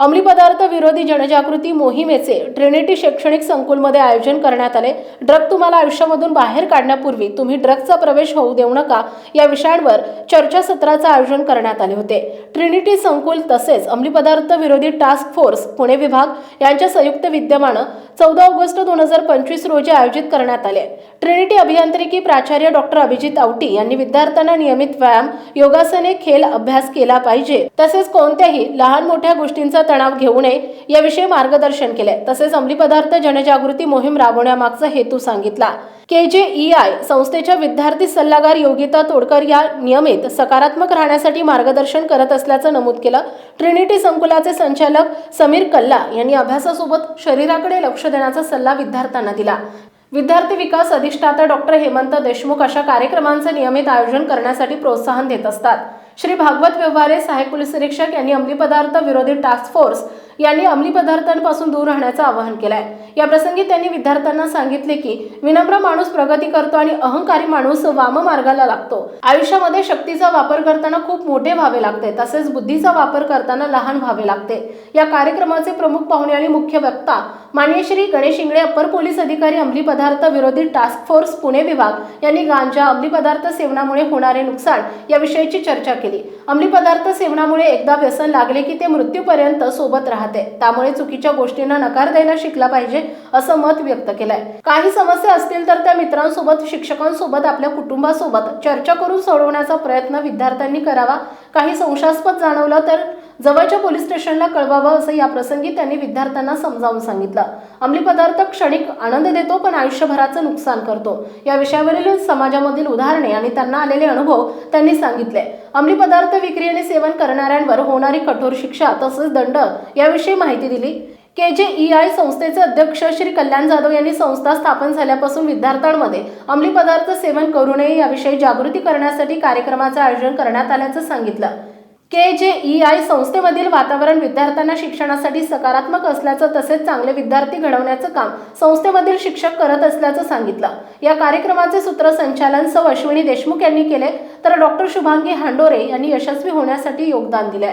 अंमली पदार्थ विरोधी जनजागृती मोहिमेचे ट्रिनिटी शैक्षणिक संकुलमध्ये आयोजन करण्यात आले. ड्रग तुम्हाला आयुष्यामधून बाहेर काढण्यापूर्वी तुम्ही ड्रगचा प्रवेश होऊ देऊ नका या विषयांवर चर्चासत्राचं आयोजन करण्यात आले होते. ट्रिनिटी संकुल तसेच अंमली पदार्थ विरोधी टास्क फोर्स पुणे विभाग यांच्या संयुक्त विद्यमानं चौदा ऑगस्ट दोन हजार पंचवीस रोजी आयोजित करण्यात आले. ट्रिनिटी अभियांत्रिकी प्राचार्य डॉक्टर अभिजित आवटी यांनी विद्यार्थ्यांना नियमित व्यायाम योगासने खेळ अभ्यास केला पाहिजे. तसेच कोणत्याही लहान मोठ्या गोष्टींचा तणाव घेऊ नये याविषयी मार्गदर्शन केले तसेच अंमली पदार्थ जनजागृती मोहीम राबवण्यामागचा हेतू सांगितला. के जे ई आय संस्थेच्या विद्यार्थी सल्लागार योगिता तोडकर या नियमित सकारात्मक राहण्यासाठी मार्गदर्शन करत असल्याचं नमूद केलं. ट्रिनिटी संकुलाचे संचालक समीर कल्ला यांनी अभ्यासासोबत शरीराकडे लक्ष देण्याचा सल्ला विद्यार्थ्यांना दिला. विद्यार्थी विकास अधिष्ठाता डॉक्टर हेमंत देशमुख अशा कार्यक्रमांचे नियमित आयोजन करण्यासाठी प्रोत्साहन देत असतात. श्री भागवत व्यवहारे सहाय्यक पोलीस निरीक्षक यांनी अंमली पदार्थ विरोधी टास्क फोर्स यांनी अंमली पदार्थांपासून दूर राहण्याचं आवाहन केलं आहे या प्रसंगी त्यांनी विद्यार्थ्यांना सांगितले की विनम्र माणूस प्रगती करतो आणि अहंकारी माणूस वाम मार्गाला लागतो. आयुष्यामध्ये शक्तीचा वापर करताना खूप मोठे व्हावे लागते तसेच बुद्धीचा वापर करताना लहान व्हावे लागते. या कार्यक्रमाचे प्रमुख पाहुणे आणि मुख्य वक्ता मान्य श्री गणेश इंगळे अप्पर पोलीस अधिकारी अंमली पदार्थ विरोधी टास्क फोर्स पुणे विभाग यांनी गांजा अंमली पदार्थ सेवनामुळे होणारे नुकसान याविषयीची चर्चा केली. अंमली पदार्थ सेवनामुळे एकदा व्यसन लागले की ते मृत्यूपर्यंत सोबत राहते. त्यामुळे चुकीच्या गोष्टींना नकार द्यायला शिकला पाहिजे पाहिजे असं मत व्यक्त केलंय. काही समस्या असतील तर त्या मित्रांसोबत शिक्षकांसोबत आपल्या कुटुंबासोबत चर्चा करून सोडवण्याचा प्रयत्न विद्यार्थ्यांनी करावा. काही संशयास्पद जाणवलं तर जवळच्या पोलीस स्टेशनला कळवावं असं या प्रसंगी त्यांनी विद्यार्थ्यांना समजावून सांगितलं. अंमली पदार्थ क्षणिक आनंद देतो पण आयुष्यभराचं नुकसान करतो. या विषयावरील समाजामधील उदाहरणे आणि त्यांना आलेले अनुभव त्यांनी सांगितले. अंमली पदार्थ विक्री आणि सेवन करणाऱ्यांवर होणारी कठोर शिक्षा तसंच दंड याविषयी माहिती दिली. के जे ई आय संस्थेचे अध्यक्ष श्री कल्याण जाधव यांनी संस्था स्थापन झाल्यापासून विद्यार्थ्यांमध्ये अंमली पदार्थ सेवन करू नये याविषयी जागृती करण्यासाठी कार्यक्रमाचं आयोजन करण्यात आल्याचं सांगितलं. के जे ई आय संस्थेमधील वातावरण विद्यार्थ्यांना शिक्षणासाठी सकारात्मक असल्याचं तसेच चांगले विद्यार्थी घडवण्याचं काम संस्थेमधील शिक्षक करत असल्याचं सांगितलं. या कार्यक्रमाचे सूत्रसंचालन सौ अश्विनी देशमुख यांनी केले तर डॉक्टर शुभांगी हांडोरे यांनी यशस्वी होण्यासाठी योगदान दिले